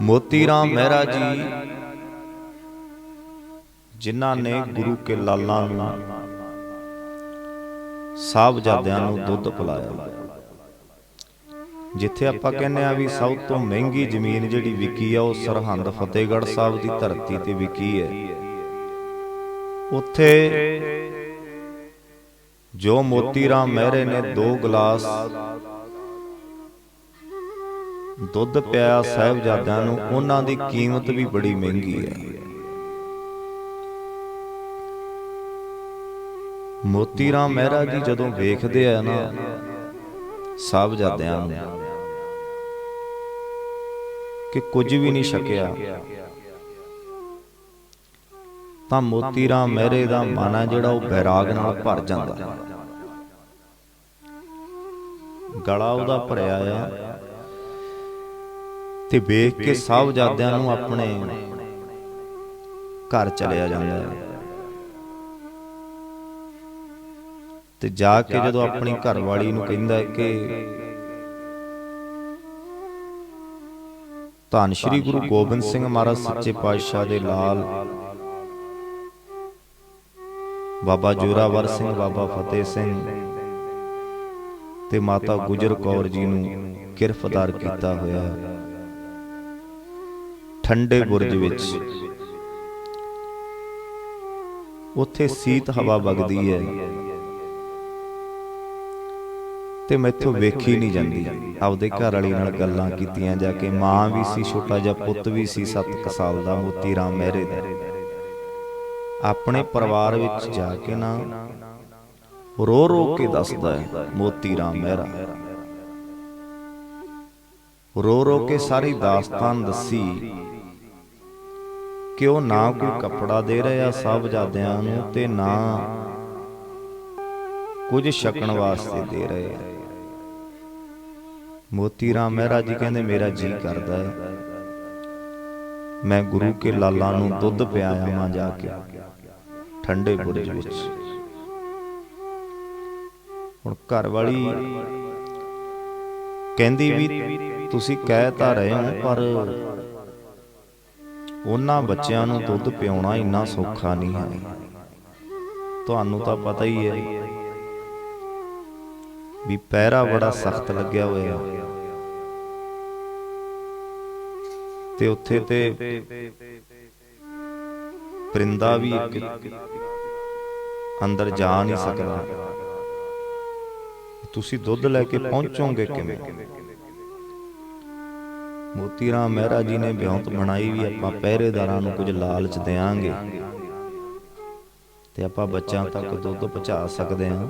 ਮੋਤੀ ਰਾਮ ਮਹਿਰਾ ਜੀ। ਜਿਨ੍ਹਾਂ ਨੇ ਗੁਰੂ ਕੇ ਲਾਲਾਂ ਨੂੰ ਸਾਹਿਬਜ਼ਾਦਿਆਂ ਨੂੰ ਦੁੱਧ ਪਿਲਾਇਆ। ਜਿੱਥੇ ਆਪਾਂ ਕਹਿੰਦੇ ਆ ਵੀ ਸਭ ਤੋਂ ਮਹਿੰਗੀ ਜ਼ਮੀਨ ਜਿਹੜੀ ਵਿਕੀ ਆ ਉਹ ਸਰਹੰਦ ਫਤਿਹਗੜ੍ਹ ਸਾਹਿਬ ਦੀ ਧਰਤੀ ਤੇ ਵਿਕੀ ਹੈ। ਉੱਥੇ ਜੋ ਮੋਤੀ ਰਾਮ ਮਹਿਰੇ ਨੇ ਦੋ ਗਲਾਸ ਦੁੱਧ ਪਿਆ ਸਾਹਿਬਜ਼ਾਦਿਆਂ ਨੂੰ ਉਹਨਾਂ ਦੀ ਕੀਮਤ ਵੀ ਬੜੀ ਮਹਿੰਗੀ ਹੈ। ਮੋਤੀ ਰਾਮ ਮਹਿਰਾ ਜੀ ਜਦੋਂ ਵੇਖਦੇ ਆ ਨਾ ਸਾਹਿਬਜ਼ਾਦਿਆਂ ਨੂੰ ਕਿ ਕੁਝ ਵੀ ਨਹੀਂ ਛਕਿਆ। ਤਾਂ ਮੋਤੀ ਰਾਮ ਮਹਿਰੇ ਦਾ ਮਨ ਆ ਜਿਹੜਾ ਉਹ ਬੈਰਾਗ ਨਾਲ ਭਰ ਜਾਂਦਾ। ਗਲਾ ਉਹਦਾ ਭਰਿਆ ਆ। ਤੇ ਵੇਖ ਕੇ ਸਾਹਿਬਜ਼ਾਦਿਆਂ ਨੂੰ ਆਪਣੇ ਘਰ ਚਲਿਆ ਜਾਂਦਾ ਹੈ। ਤੇ ਜਾ ਕੇ ਜਦੋਂ ਆਪਣੀ ਘਰਵਾਲੀ ਨੂੰ ਕਹਿੰਦਾ ਕਿ ਧੰਨ ਸ਼੍ਰੀ ਗੁਰੂ ਗੋਬਿੰਦ ਸਿੰਘ ਮਹਾਰਾਜ ਸੱਚੇ ਪਾਤਸ਼ਾਹ ਦੇ ਲਾਲ। ਬਾਬਾ ਜੋਰਾਵਰ ਸਿੰਘ ਬਾਬਾ ਫਤਿਹ ਸਿੰਘ ਤੇ ਮਾਤਾ ਗੁਜਰ ਕੌਰ ਜੀ ਨੂੰ ਕਿਰਫਦਾਰ ਕੀਤਾ ਹੋਇਆ। ਹੈ ਠੰਡੇ ਬੁਰਜ ਵਿੱਚ। ਉੱਥੇ ਸੀਤ ਹਵਾ ਵਗਦੀ ਹੈ। ਤੇ ਮੈਥੋਂ ਵੇਖੀ ਨਹੀਂ ਜਾਂਦੀ। ਆਪਦੇ ਘਰ ਵਾਲੀ ਨਾਲ ਗੱਲਾਂ ਕੀਤੀਆਂ ਜਾ ਕੇ ਮਾਂ ਵੀ ਸੀ ਛੋਟਾ ਜਿਹਾ ਪੁੱਤ ਵੀ ਸੀ 7 ਸਾਲ ਦਾ ਮੋਤੀ ਰਾਮ ਮਹਿਰੇ ਦਾ ਆਪਣੇ ਪਰਿਵਾਰ ਵਿੱਚ ਜਾ ਕੇ ਨਾ ਰੋ ਰੋ ਕੇ ਦੱਸਦਾ ਹੈ ਮੋਤੀ ਰਾਮ ਮਹਿਰਾ ਰੋ ਰੋ ਕੇ ਸਾਰੀ ਦਾਸਤਾਨ ਦੱਸੀ। ਕਿ ਉਹ ਨਾ ਕੋਈ ਕੱਪੜਾ ਦੇ ਰਿਹਾ ਸਾਹਿਬਜ਼ਾਦਿਆਂ ਨੂੰ ਤੇ ਨਾ ਕੁਝ ਛਕਣ ਵਾਸਤੇ ਦੇ ਰਹੇ। ਆ ਮੋਤੀ ਰਾਮ ਮਹਿਰਾ ਜੀ ਕਹਿੰਦੇ, ਮੇਰਾ ਜੀ ਕਰਦਾ ਹੈ। ਮੈਂ ਗੁਰੂ ਕੇ ਲਾਲਾਂ ਨੂੰ ਦੁੱਧ ਪਿਆਇਆ ਮਾਂ ਜਾ ਕੇ, ਠੰਡੇ ਬੁਰਜ ਵਿੱਚ। ਹੁਣ ਘਰ ਵਾਲੀ ਕਹਿੰਦੀ ਵੀ, ਤੁਸੀਂ ਕਹਿ ਤਾਂ ਰਹੇ ਹੋ, ਪਰ ਉਹਨਾਂ ਬੱਚਿਆਂ ਨੂੰ ਦੁੱਧ ਪਿਆਉਣਾ ਇੰਨਾ ਸੌਖਾ ਨਹੀਂ ਹੈ। ਤੁਹਾਨੂੰ ਤਾਂ ਪਤਾ ਹੀ ਹੈ ਵੀ ਪਹਿਰਾ ਬੜਾ ਸਖਤ ਲੱਗਿਆ ਹੋਇਆ। ਤੇ ਉੱਥੇ ਤੇ ਪਰਿੰਦਾ ਵੀ ਅੰਦਰ ਜਾ ਨਹੀਂ ਸਕਦਾ। ਤੁਸੀਂ ਦੁੱਧ ਲੈ ਕੇ ਪਹੁੰਚੋਗੇ ਕਿਵੇਂ? ਮੋਤੀ ਰਾਮ ਮਹਿਰਾ ਜੀ ਨੇ ਬਿਉਂਤ ਬਣਾਈ ਵੀ ਆਪਾਂ ਪਹਿਰੇਦਾਰਾਂ ਨੂੰ ਕੁਝ ਲਾਲਚ ਦੇਾਂਗੇ ਤੇ ਆਪਾਂ ਬੱਚਿਆਂ ਤੱਕ ਦੁੱਧ ਪਹੁੰਚਾ ਸਕਦੇ ਹਾਂ।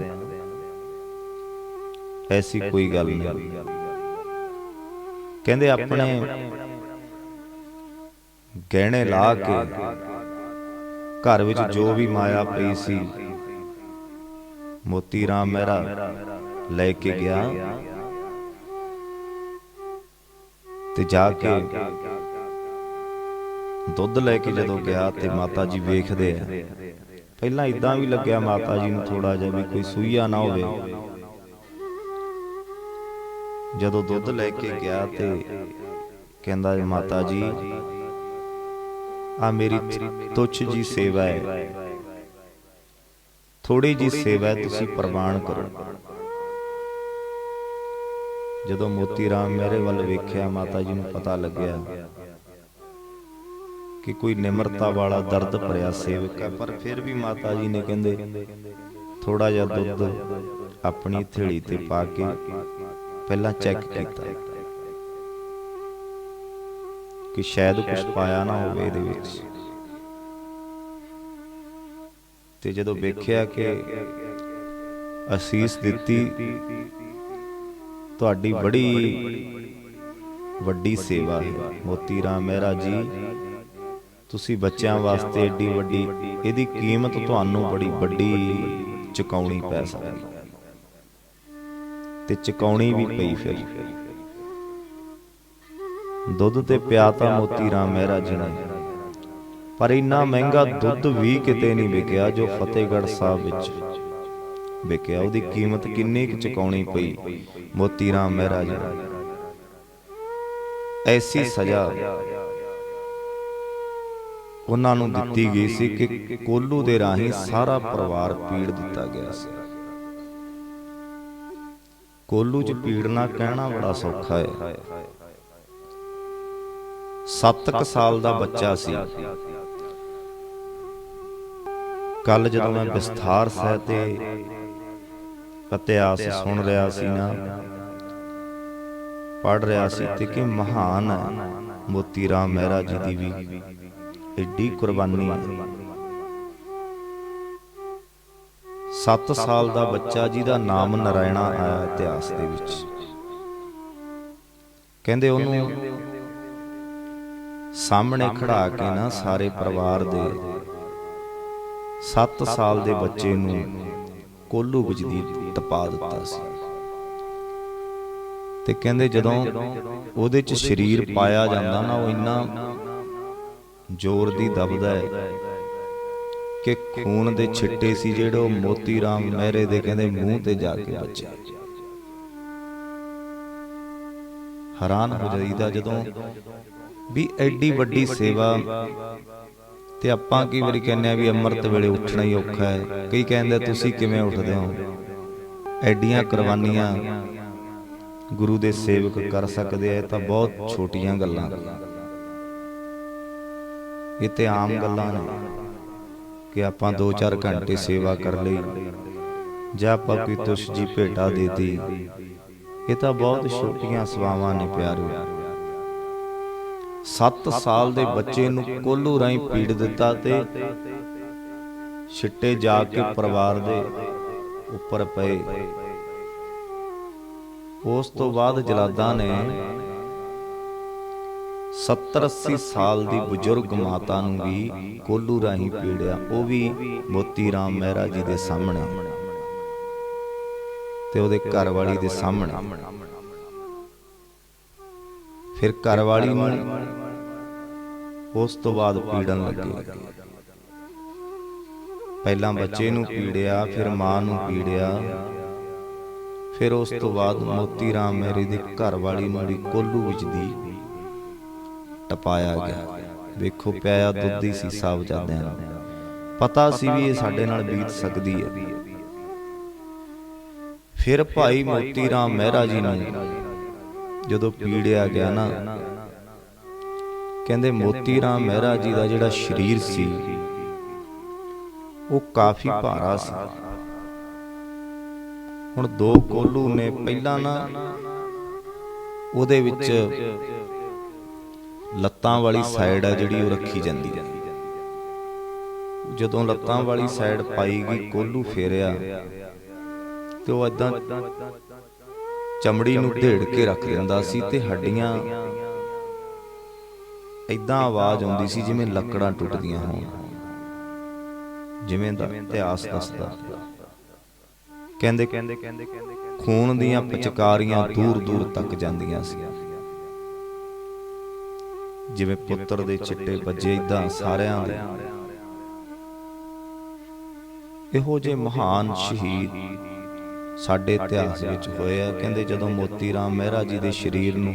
ਐਸੀ ਕੋਈ ਗੱਲ ਨਹੀਂ। ਕਹਿੰਦੇ ਆਪਣੇ ਗਹਿਣੇ ਲਾ ਕੇ ਘਰ ਵਿੱਚ ਜੋ ਵੀ ਮਾਇਆ ਪਈ ਸੀ ਮੋਤੀ ਰਾਮ ਮਹਿਰਾ ਲੈ ਕੇ ਗਿਆ। ਤੇ ਜਾ ਕੇ ਦੁੱਧ ਲੈ ਕੇ ਜਦੋਂ ਗਿਆ ਤੇ ਮਾਤਾ ਜੀ ਵੇਖਦੇ ਆ। ਪਹਿਲਾਂ ਇਦਾਂ ਵੀ ਲੱਗਿਆ ਮਾਤਾ ਜੀ ਨੂੰ ਥੋੜਾ ਜਿਹਾ ਵੀ ਕੋਈ ਸੂਈਆ ਨਾ ਹੋਵੇ। ਜਦੋਂ ਦੁੱਧ ਲੈ ਕੇ ਗਿਆ ਤੇ ਕਹਿੰਦਾ ਮਾਤਾ ਜੀ ਆ ਮੇਰੀ ਤੁੱਛ ਜੀ ਸੇਵਾ ਹੈ। ਥੋੜੀ ਜੀ ਸੇਵਾ ਤੁਸੀਂ ਪ੍ਰਵਾਨ ਕਰੋ। ਜਦੋਂ ਮੋਤੀ ਰਾਮ ਮੇਰੇ ਵੱਲ ਵੇਖਿਆ, ਮਾਤਾ ਜੀ ਨੂੰ ਪਤਾ ਲੱਗਿਆ ਕਿ ਕੋਈ ਨਿਮਰਤਾ ਵਾਲਾ ਦਰਦ ਭਰਿਆ ਸੇਵਕ ਹੈ। ਪਰ ਫਿਰ ਵੀ ਮਾਤਾ ਜੀ ਨੇ ਕਹਿੰਦੇ ਥੋੜਾ ਜਿਹਾ ਦੁੱਧ ਆਪਣੀ ਥੇਲੀ ਤੇ ਪਾ ਕੇ ਪਹਿਲਾਂ ਚੈੱਕ ਕੀਤਾ ਕਿ ਸ਼ਾਇਦ ਕੁਝ ਪਾਇਆ ਨਾ ਹੋਵੇ ਇਹਦੇ ਵਿੱਚ। ਤੇ ਜਦੋਂ ਵੇਖਿਆ ਕਿ ਅਸੀਸ ਦਿੱਤੀ ਤੁਹਾਡੀ ਬੜੀ ਵੱਡੀ ਸੇਵਾ ਹੈ। ਮੋਤੀ ਰਾਮ ਮਹਿਰਾ ਜੀ ਤੁਸੀਂ ਬੱਚਿਆਂ ਵਾਸਤੇ ਏਡੀ ਵੱਡੀ ਇਹਦੀ ਕੀਮਤ ਤੁਹਾਨੂੰ ਬੜੀ ਵੱਡੀ ਚੁਕਾਉਣੀ ਪੈ ਸਕਦੀ। ਤੇ ਚੁਕਾਉਣੀ ਵੀ ਪਈ ਫਿਰ। ਦੁੱਧ ਤੇ ਪਿਆਤਾ ਮੋਤੀ ਰਾਮ ਮਹਿਰਾ ਜੀ ਨੇ। ਪਰ ਇੰਨਾ ਮਹਿੰਗਾ ਦੁੱਧ ਵੀ ਕਿਤੇ ਨਹੀਂ ਵਿਕਿਆ ਜੋ ਫਤਿਹਗੜ੍ਹ ਸਾਹਿਬ ਵਿੱਚ। ਵਿਕਿਆ ਉਹਦੀ ਕੀਮਤ ਕਿੰਨੀ ਕੁ ਚੁਕਾਉਣੀ ਪਈ। ਮੋਤੀ ਰਾਮ ਮਹਿਰਾ ਜੀ ਐਸੀ ਸਜ਼ਾ ਉਹਨਾਂ ਨੂੰ ਦਿੱਤੀ ਗਈ ਸੀ ਕਿ ਕੋਲੂ ਦੇ ਰਾਹੀਂ ਸਾਰਾ ਪਰਿਵਾਰ ਪੀੜ ਦਿੱਤਾ ਗਿਆ ਸੀ। ਕੋਲੂ 'ਚ ਪੀੜਨਾ ਕਹਿਣਾ ਬੜਾ ਸੌਖਾ ਹੈ। 7 ਸਾਲ ਦਾ ਬੱਚਾ ਸੀ। ਕੱਲ ਜਦੋਂ ਮੈਂ ਵਿਸਥਾਰ ਸਹਿ ਤੇ ਇਤਿਹਾਸ ਸੁਣ ਰਿਹਾ ਸੀ ਨਾ। ਪੜ ਰਿਹਾ ਸੀ ਤੇ ਕਿ ਮਹਾਨ ਹੈ। ਮੋਤੀ ਰਾਮ ਮਹਿਰਾ ਜੀ ਦੀ ਵੀ ਏਡੀ ਕੁਰਬਾਨੀ। ਹੈ 7 ਸਾਲ ਦਾ ਬੱਚਾ ਜਿਹਦਾ ਨਾਮ ਨਰਾਇਣਾ ਆਇਆ ਇਤਿਹਾਸ ਦੇ ਵਿੱਚ। ਕਹਿੰਦੇ ਉਹਨੂੰ ਸਾਹਮਣੇ ਖੜਾ ਕੇ ਨਾ ਸਾਰੇ ਪਰਿਵਾਰ ਦੇ 7 ਸਾਲ ਦੇ ਬੱਚੇ ਨੂੰ ਕੋਲੂ ਵਿੱਚ ਦੀ ਦਿੱਤਾ ਸੀ। ਤੇ ਕਹਿੰਦੇ ਜਦੋਂ ਉਹਦੇ ਚ ਸਰੀਰ ਪਾਇਆ ਜਾਂਦਾ ਨਾ, ਉਹ ਇੰਨਾ ਜ਼ੋਰ ਦੀ ਦਬਦਾ ਹੈ ਕਿ ਖੂਨ ਦੇ ਛਿੱਟੇ ਸੀ ਜਿਹੜੇ ਉਹ ਮੋਤੀ ਰਾਮ ਮਹਿਰੇ ਦੇ ਕਹਿੰਦੇ ਮੂੰਹ ਤੇ ਜਾ ਕੇ ਵੱਜੇ। ਹੈਰਾਨ ਹੋ ਜਾਈਦਾ ਜਦੋਂ ਵੀ ਐਡੀ ਵੱਡੀ ਸੇਵਾ ਤੇ ਆਪਾਂ ਕਈ ਵਾਰੀ ਕਹਿੰਦੇ ਆ ਵੀ ਅੰਮ੍ਰਿਤ ਵੇਲੇ ਉੱਠਣਾ ਹੀ ਔਖਾ ਹੈ? ਕਈ ਕਹਿੰਦੇ ਤੁਸੀਂ ਕਿਵੇਂ ਉੱਠਦੇ ਹੋ? ਐਡੀਆਂ ਕੁਰਬਾਨੀਆਂ ਗੁਰੂ ਦੇ ਸੇਵਕ ਕਰ ਸਕਦੇ ਆ, ਇਹ ਤਾਂ ਬਹੁਤ ਛੋਟੀਆਂ ਗੱਲਾਂ। ਇਹ ਤੇ ਆਮ ਗੱਲਾਂ ਨੇ ਕਿ ਆਪਾਂ 2-4 ਘੰਟੇ ਸੇਵਾ ਕਰ ਲਈ, ਜਾਂ ਆਪਾਂ ਕੋਈ ਤੁਸ਼ ਜੀ ਭੇਟਾ ਦੇਤੀ। ਇਹ ਤਾਂ ਬਹੁਤ ਛੋਟੀਆਂ ਸਵਾਵਾਂ ਨੇ ਪਿਆਰਿਓ 7 ਸਾਲ ਦੇ ਬੱਚੇ ਨੂੰ ਕੋਲੂ ਰਾਈ ਪੀੜ ਦਿੱਤਾ ਤੇ ਛਿੱਟੇ ਜਾ ਕੇ ਪਰਿਵਾਰ ਦੇ ਉੱਪਰ ਪਏ। ਉਸ ਤੋਂ ਬਾਅਦ ਜਲਾਦਾਂ ਨੇ 70 80 ਸਾਲ ਦੀ ਬਜ਼ੁਰਗ ਮਾਤਾ ਨੂੰ ਵੀ ਕੋਲੂ ਰਾਹੀਂ ਪੀੜਿਆ। ਉਹ ਵੀ ਮੋਤੀ ਰਾਮ ਮਹਿਰਾ ਜੀ ਦੇ ਸਾਹਮਣੇ ਤੇ ਉਹਦੇ ਘਰ ਵਾਲੀ ਦੇ ਸਾਹਮਣੇ। ਫਿਰ ਘਰ ਵਾਲੀ ਨੂੰ ਉਸ ਤੋਂ ਬਾਅਦ ਪੀੜਨ ਲੱਗੇ। ਪਹਿਲਾਂ ਬੱਚੇ ਨੂੰ ਪੀੜਿਆ ਫਿਰ ਮਾਂ ਨੂੰ ਪੀੜਿਆ। ਫਿਰ ਉਸ ਤੋਂ ਬਾਅਦ ਮੋਤੀ ਰਾਮ ਮੇਰੀ ਦੀ ਘਰ ਵਾਲੀ ਨੂੰ ਵੀ ਕੋਲੂ ਵਿੱਚ ਦੀ ਟਪਾਇਆ ਗਿਆ। ਵੇਖੋ ਪਿਆਇਆ ਦੁੱਧ ਸੀ ਸਾਬ ਜਾਂਦਿਆਂ ਨੂੰ। ਪਤਾ ਸੀ ਵੀ ਇਹ ਸਾਡੇ ਨਾਲ ਬੀਤ ਸਕਦੀ ਹੈ। ਫਿਰ ਭਾਈ ਮੋਤੀ ਰਾਮ ਮਹਿਰਾ ਜੀ ਨੂੰ ਜਦੋਂ ਪੀੜਿਆ ਗਿਆ ਨਾ, ਕਹਿੰਦੇ ਮੋਤੀ ਰਾਮ ਮਹਿਰਾ ਜੀ ਦਾ ਜਿਹੜਾ ਸਰੀਰ ਸੀ, ਉਹ ਕਾਫੀ ਭਾਰਾ ਸੀ। ਹੁਣ ਦੋ ਕੋਲੂ ਨੇ ਪਹਿਲਾਂ ਨਾ, ਉਹਦੇ ਵਿੱਚ ਲੱਤਾਂ ਵਾਲੀ ਸਾਈਡ ਆ ਜਿਹੜੀ ਉਹ ਰੱਖੀ ਜਾਂਦੀ। ਹੈ ਜਦੋਂ ਲੱਤਾਂ ਵਾਲੀ ਸਾਈਡ ਪਾਈ ਗਈ, ਕੋਲੂ ਫੇਰਿਆ, ਤੇ ਉਹ ਇਦਾਂ ਚਮੜੀ ਨੂੰ ਢੇੜ ਕੇ ਰੱਖ ਦਿੰਦਾ ਸੀ ਤੇ ਹੱਡੀਆਂ ਇਦਾਂ ਆਵਾਜ਼ ਆਉਂਦੀ ਸੀ ਜਿਵੇਂ ਲੱਕੜਾਂ ਟੁੱਟਦੀਆਂ ਹੋਣ। ਜਿਵੇਂ ਦਾ ਇਤਿਹਾਸ ਦੱਸਦਾ। ਕਹਿੰਦੇ ਖੂਨ ਦੀਆਂ ਪਚਕਾਰੀਆਂ ਦੂਰ ਦੂਰ ਤੱਕ ਜਾਂਦੀਆਂ ਸੀ। ਜਿਵੇਂ ਪੁੱਤਰ ਦੇ ਚਿੱਟੇ ਵੱਜੇ ਇਦਾਂ ਸਾਰਿਆਂ ਦੇ। ਇਹੋ ਜੇ ਮਹਾਨ ਸ਼ਹੀਦ ਸਾਡੇ ਇਤਿਹਾਸ ਵਿੱਚ ਹੋਏ ਆ ਕਹਿੰਦੇ ਜਦੋਂ ਮੋਤੀ ਰਾਮ ਮਹਿਰਾ ਜੀ ਦੇ ਸਰੀਰ ਨੂੰ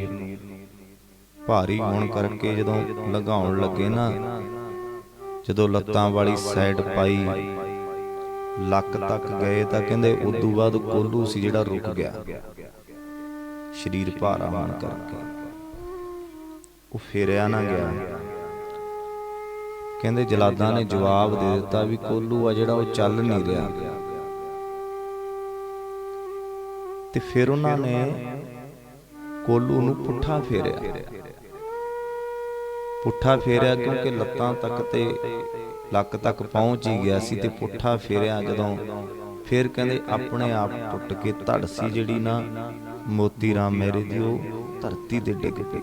ਭਾਰੀ ਹੋਣ ਕਰਕੇ ਜਦੋਂ ਲਗਾਉਣ ਲੱਗੇ ਨਾ ਜਦੋਂ ਲੱਤਾਂ ਵਾਲੀ ਸਾਈਡ ਪਾਈ ਲੱਕ ਤੱਕ ਗਏ ਤਾਂ ਕਹਿੰਦੇ ਉਦੋਂ ਬਾਅਦ ਕੋਲੂ ਸੀ ਜਿਹੜਾ ਰੁਕ ਗਿਆ। ਸਰੀਰ ਭਾਰਾ ਹੋਣ ਕਰਕੇ। ਉਹ ਫੇਰਿਆ ਨਾ ਗਿਆ। ਕਹਿੰਦੇ ਜਲਾਦਾਂ ਨੇ ਜਵਾਬ ਦੇ ਦਿੱਤਾ ਵੀ ਕੋਲੂ ਆ ਜਿਹੜਾ ਉਹ ਚੱਲ ਨਹੀਂ ਰਿਹਾ। ਤੇ ਫਿਰ ਉਹਨਾਂ ਨੇ ਕੋਲੂ ਨੂੰ ਪੁੱਠਾ ਫੇਰਿਆ। ਪੁੱਠਾ ਫੇਰਿਆ ਕਿਉਂਕਿ ਲੱਤਾਂ ਤੱਕ ਤੇ ਲੱਕ ਤੱਕ ਪਹੁੰਚ ਹੀ ਗਿਆ ਸੀ ਤੇ ਪੁੱਠਾ ਫੇਰਿਆ ਜਦੋਂ ਫਿਰ ਕਹਿੰਦੇ ਆਪਣੇ ਆਪ ਟੁੱਟ ਕੇ ਧੜ ਸੀ ਜਿਹੜੀ ਨਾ ਮੋਤੀ ਰਾਮ ਮੇਰੇ ਦੀ ਉਹ ਧਰਤੀ ਤੇ ਡਿੱਗ ਪਈ।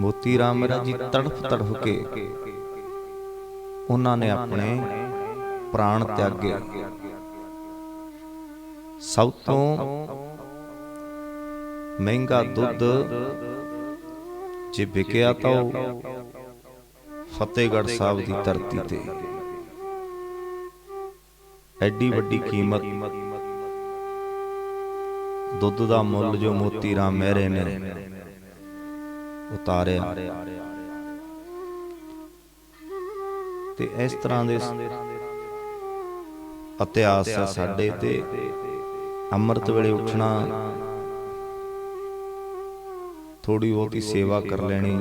ਮੋਤੀ ਰਾਮ ਮੇਰਾ ਜੀ ਤੜਫ ਤੜਫ ਕੇ ਉਹਨਾਂ ਨੇ ਆਪਣੇ ਪ੍ਰਾਣ ਤਿਆਗੇ। ਸਭ ਤੋਂ ਮਹਿੰਗਾ ਦੁੱਧ ਜੇ ਵਿਕਿਆ ਤਾਂ ਉਹ ਫਤਿਹਗੜ੍ਹ ਸਾਹਿਬ ਦੀ ਧਰਤੀ ਤੇ। ਐਡੀ ਵੱਡੀ ਕੀਮਤ। ਦੁੱਧ ਦਾ ਮੁੱਲ ਜੋ ਮੋਤੀ ਰਾਮ ਮਹਿਰੇ ਨੇ ਉਤਾਰਿਆ। ਤੇ ਇਸ ਤਰ੍ਹਾਂ ਦੇ ਇਤਿਹਾਸ ਹੈ ਸਾਡੇ ਤੇ। ਅੰਮ੍ਰਿਤ ਵੇਲੇ ਉੱਠਣਾ। ਥੋੜੀ ਬਹੁਤੀ ਸੇਵਾ ਕਰ ਲੈਣੀ।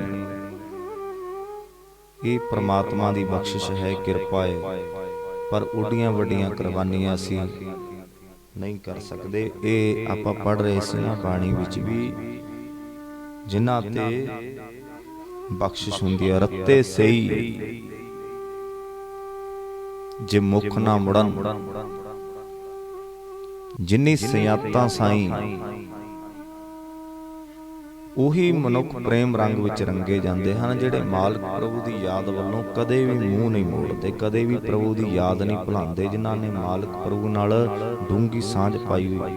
ਇਹ ਪ੍ਰਮਾਤਮਾ ਦੀ ਬਖਸ਼ਿਸ਼ ਹੈ, ਕਿਰਪਾ ਹੈ ਪਰ ਉੱਡੀਆਂ ਵੱਡੀਆਂ ਕੁਰਬਾਨੀਆਂ ਅਸੀਂ ਨਹੀਂ ਕਰ ਸਕਦੇ। ਇਹ ਆਪਾਂ ਪੜ ਰਹੇ ਸੀ ਨਾ ਬਾਣੀ ਵਿੱਚ ਵੀ, ਜਿਨ੍ਹਾਂ ਤੇ ਬਖਸ਼ਿਸ਼ ਹੁੰਦੀ ਹੈ, ਰੱਤੇ ਸਹੀ। ਜੇ ਮੁਖ ਨਾ ਮੁੜਨ ਜਿਨੀ ਸਿਆਤਾਂ ਸਾਈ, ਉਹੀ ਮਨੁੱਖ ਪ੍ਰੇਮ ਰੰਗ ਵਿੱਚ ਰੰਗੇ ਜਾਂਦੇ ਹਨ, ਜਿਹੜੇ ਮਾਲਕ ਪ੍ਰਭੂ ਦੀ ਯਾਦ ਵੱਲੋਂ ਕਦੇ ਵੀ ਮੂੰਹ ਨਹੀਂ ਮੋੜਦੇ, ਕਦੇ ਵੀ ਪ੍ਰਭੂ ਦੀ ਯਾਦ ਨਹੀਂ ਭੁਲਾਉਂਦੇ, ਜਿਨ੍ਹਾਂ ਨੇ ਮਾਲਕ ਪ੍ਰਭੂ ਨਾਲ ਡੂੰਗੀ ਸਾਂਝ ਪਾਈ ਹੋਈ।